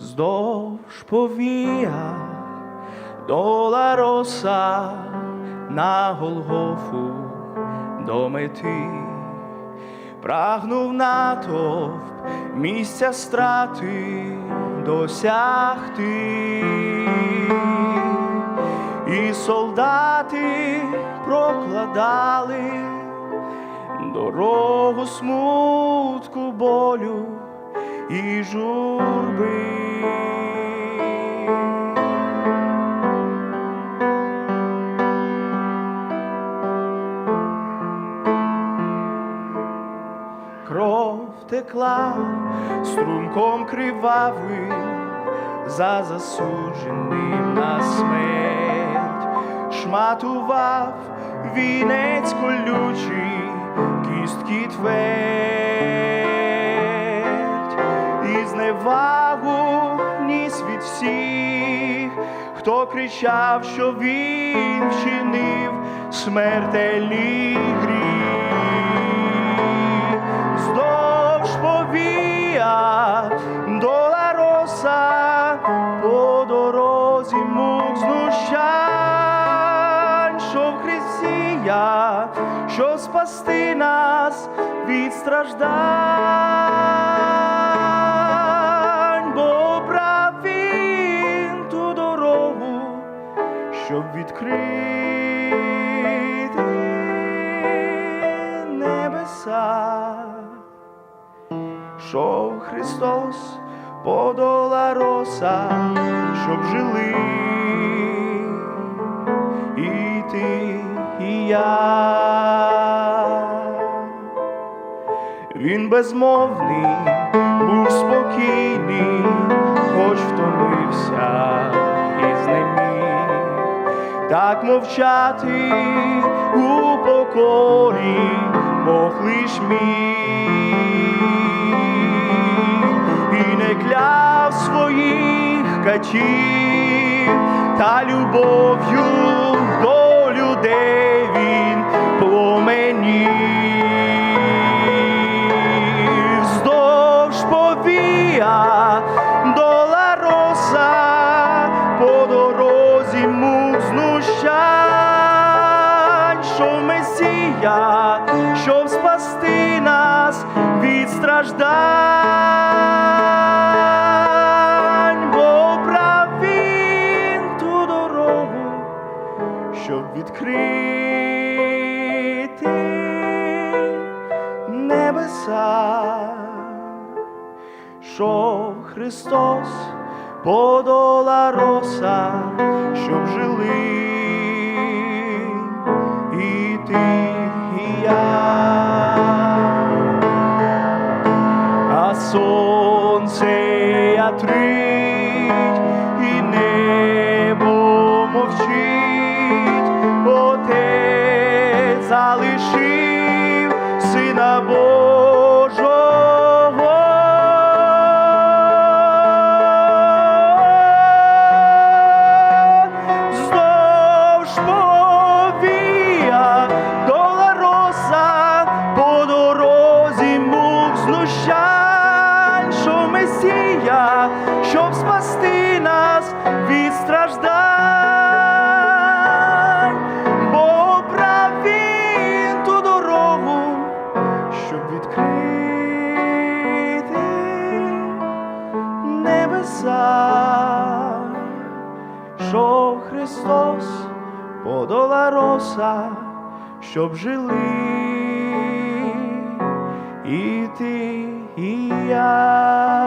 Здовж повія долароса на Голгофу до мети, прагнув натовп місця страти досягти, і солдати прокладали дорогу смутку болю і журби. Кров текла струмком кривавим за засудженим на смерть, шматував вінець колючий, кістки твердь, і зневагу ніс від всіх, хто кричав, що він вчинив смертельний гріх. Вздовж повія долароса по дорозі мук знущань, що в Христія, що спасти нас від страждань, що Христос подола роса, щоб жили і ти, і я. Він безмовний, був спокійний, хоч втомився і знеміг так мовчати у покорі, Бог лиш міг своїх та любов'ю до людей він пламенів. Вздовж повія дола роса по дорозі мук знущань, що Месія, щоб спасти нас від страждань, відкрити небеса що Христос подола роса, щоб жили і ти, і я, а сонце ятрить, і небо залишив сина Божого. Небеса, що Христос подола роса, щоб жили і ти, і я.